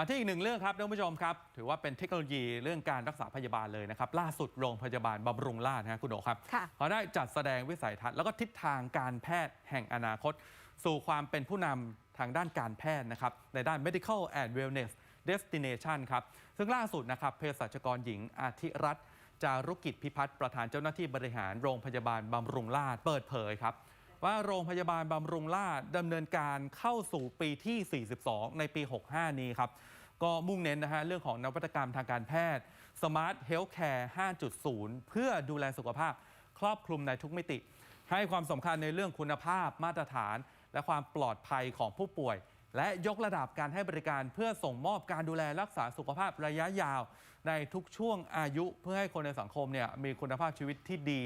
มาที่อีกหนึ่งเรื่องครับท่านผู้ชมครับ ถือว่าเป็นเทคโนโลยีเรื่องการรักษาพยาบาลเลยนะครับ ล่าสุดโรงพยาบาลบำรุงราษฎร์นะฮะคุณโอครับค่ะเขาได้จัดแสดงวิสัยทัศน์แล้วก็ทิศทางการแพทย์แห่งอนาคต สู่ความเป็นผู้นำทางด้านการแพทย์นะครับ ในด้าน medical and wellness destination ครับ ซึ่งล่าสุดนะครับเภสัชกรหญิงอาทิรัตน์จารุกิจพิพัฒน์ประธานเจ้าหน้าที่บริหารโรงพยาบาลบำรุงราษฎร์เปิดเผยครับ ว่าโรงพยาบาลบำรุงราษฎร์ดำเนินการเข้าสู่ปีที่ 42 ในปี 65 นี้ครับ ก็มุ่งเน้นนะฮะเรื่องของนวัตกรรมทางการแพทย์ Smart Healthcare 5.0 เพื่อดูแลสุขภาพครอบคลุมในทุกมิติ ให้ความสำคัญในเรื่องคุณภาพมาตรฐาน และความปลอดภัยของผู้ป่วย และยกระดับการให้บริการเพื่อส่งมอบการดูแลรักษาสุขภาพระยะยาว ในทุกช่วงอายุเพื่อให้คนในสังคมเนี่ยมีคุณภาพชีวิตที่ดี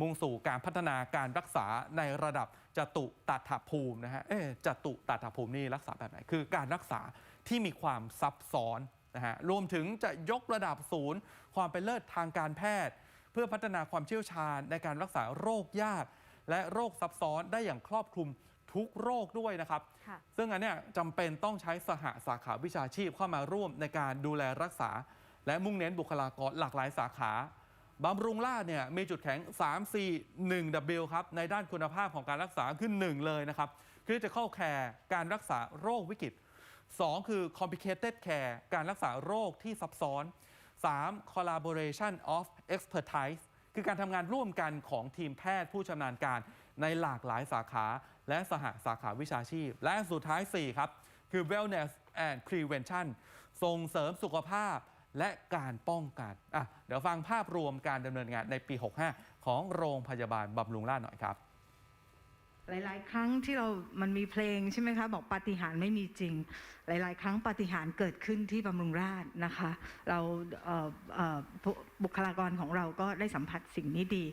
มุ่งสู่การพัฒนาการรักษาในระดับจตุตัถภูมินะฮะเอ๊ะจตุตัถภูมินี่รักษาแบบไหน คือการรักษาที่มีความซับซ้อนนะฮะรวมถึงจะยกระดับศูนย์ ความเป็นเลิศทางการแพทย์ เพื่อพัฒนาความเชี่ยวชาญในการรักษาโรคยาก และโรคซับซ้อนได้อย่างครอบคลุมทุกโรคด้วยนะครับค่ะซึ่งอันเนี้ยจำเป็นต้องใช้สหสาขาวิชาชีพเข้ามาร่วมในการดูแลรักษา และมุ่งเน้นบุคลากรหลากหลายสาขา บำรุงราเนี่ยมีจุดแข็ง 3 4 1 W ครับ ในด้านคุณภาพของการรักษาขึ้น 1 เลยนะครับคือจะเข้าแคร์การรักษาโรควิกฤต 2 คือ complicated care การรักษาโรคที่ซับซ้อน 3. collaboration of expertise คือการทำงานร่วมกันของทีมแพทย์ผู้ชำนาญการในหลากหลายสาขา และสหสาขาวิชาชีพ และสุดท้าย 4 ครับ คือ wellness and prevention ส่งเสริมสุขภาพ และการป้องกันอะเดี๋ยวฟังภาพรวมการดำเนินงานในปี 65 ของโรงพยาบาลบำรุงราษฎร์หน่อยครับ หลาย ๆ ครั้งที่เรามันมีเพลงใช่ไหมคะ บอกปาฏิหาริย์ไม่มีจริง หลาย ๆ ครั้งปาฏิหาริย์เกิดขึ้นที่บำรุงราษฎร์นะคะ เราเอ่อเอ่อบุคลากรของเราก็ได้สัมผัสสิ่งนี้ดี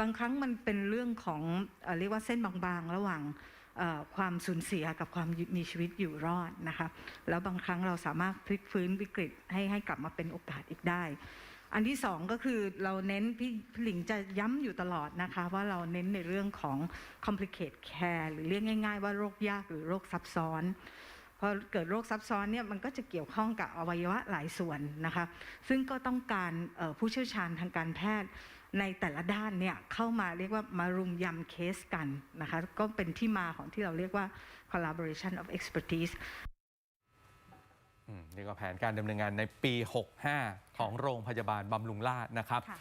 บางครั้งมันเป็นเรื่องของเอ่อเรียกว่าเส้นบาง ๆ ระหว่าง ความสูญเสียกับความมีชีวิตอยู่รอดนะคะ แล้วบางครั้งเราสามารถพลิกฟื้นวิกฤตให้ให้กลับมาเป็นโอกาสอีกได้ อันที่สองก็คือเราเน้นพี่หลิงจะย้ำอยู่ตลอดนะคะ ว่าเราเน้นในเรื่องของ complicated care หรือเรียกง่าย ๆ ว่าโรคยากหรือโรคซับซ้อนพอเกิดโรคซับซ้อนเนี่ยมันก็จะเกี่ยวข้องกับอวัยวะหลายส่วนนะคะ ซึ่งก็ต้องการผู้เชี่ยวชาญทางการแพทย์ ในแต่ละด้านเนี่ยเข้ามาเรียกว่ามารุมยำเคสกันนะคะก็เป็นที่มาของที่เราเรียกว่า collaboration of expertise อืมนี่ก็แผนการดำเนินงานในปี 65 ของโรงพยาบาลบำรุงราษฎร์นะครับค่ะ